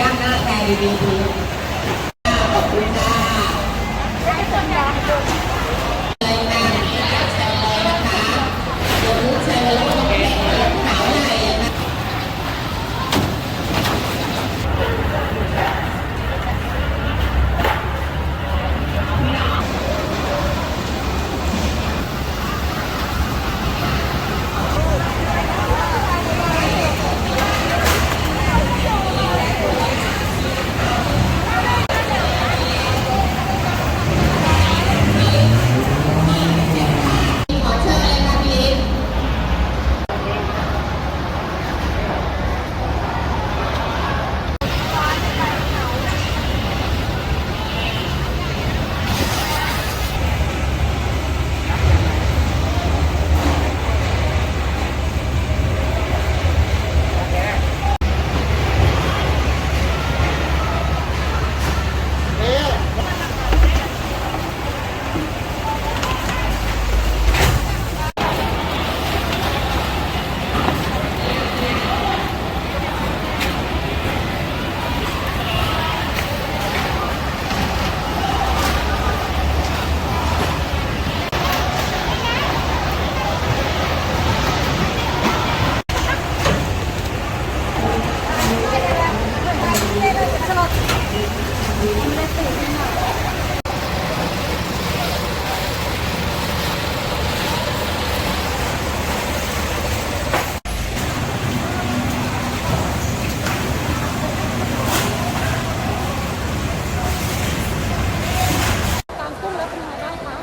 ย่างหน้าแทนดีๆ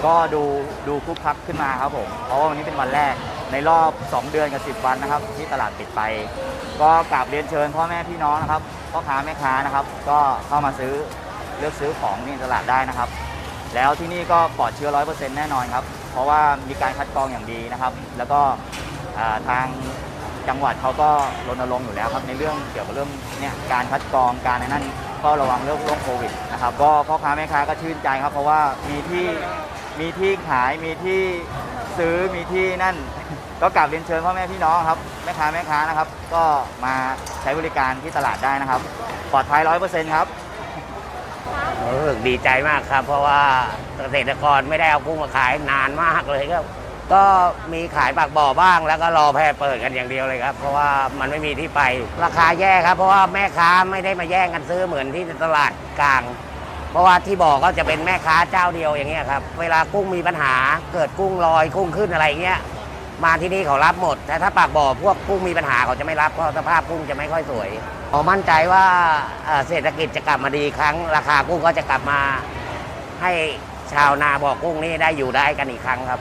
ก็ดูดูคึกพักขึ้นมาครับผม เพราะว่าวันนี้เป็นวันแรกในรอบ 2 เดือนกับ 10 วันนะครับ ที่ตลาดปิดไป ก็กราบเรียนเชิญพ่อแม่พี่น้องนะครับพ่อค้าแม่ค้านะครับ ก็เข้ามาซื้อ เลือกซื้อของที่ตลาดได้นะครับ แล้วที่นี่ก็ปลอดเชื้อร้อยเปอร์เซ็นต์แน่นอนครับ เพราะว่ามีการคัดกรองอย่างดีนะครับ แล้วก็ทางจังหวัดเขาก็รณรงค์อยู่แล้วครับในเรื่องเกี่ยวกับเรื่องเนี่ยการคัดกรองการในนั้นก็ระวังเรื่องโรคโควิดนะครับก็พ่อค้าแม่ค้าก็ชื่นใจครับ เพราะว่ามีที่มีที่ขายมีที่ซื้อมีที่นั่น ก็กลับเรียนเชิญพ่อแม่พี่น้องครับแม่ค้าแม่ค้านะครับ ก็มาใช้บริการที่ตลาดได้นะครับ ปลอดภัยร้อยเปอร์เซ็นต์ครับ รู้สึกดีใจมากครับ เพราะว่าเกษตรกรไม่ได้เอากุ้งมาขายนานมากเลยครับ ก็มีขายปากบ่อบ้าง แล้วก็รอแพร่เปิดกันอย่างเดียวเลยครับ เพราะว่ามันไม่มีที่ไป ราคาแย่ครับ เพราะว่าแม่ค้าไม่ได้มาแย่งกันซื้อเหมือนที่ตลาดกลาง เพราะว่าที่บ่อก็จะเป็นแม่ค้าเจ้าเดียวอย่างเงี้ยครับ เวลากุ้งมีปัญหาเกิดกุ้งลอยกุ้งขึ้นอะไรเงี้ย มาที่นี่เขารับหมด แต่ถ้าปากบ่อพวกกุ้งมีปัญหาเขาจะไม่รับเพราะสภาพกุ้งจะไม่ค่อยสวยผมมั่นใจว่าเศรษฐกิจจะกลับมาดีครั้ง ราคากุ้งก็จะกลับมาให้ชาวนาบ่อกุ้งนี่ได้อยู่ได้กันอีกครั้งครับ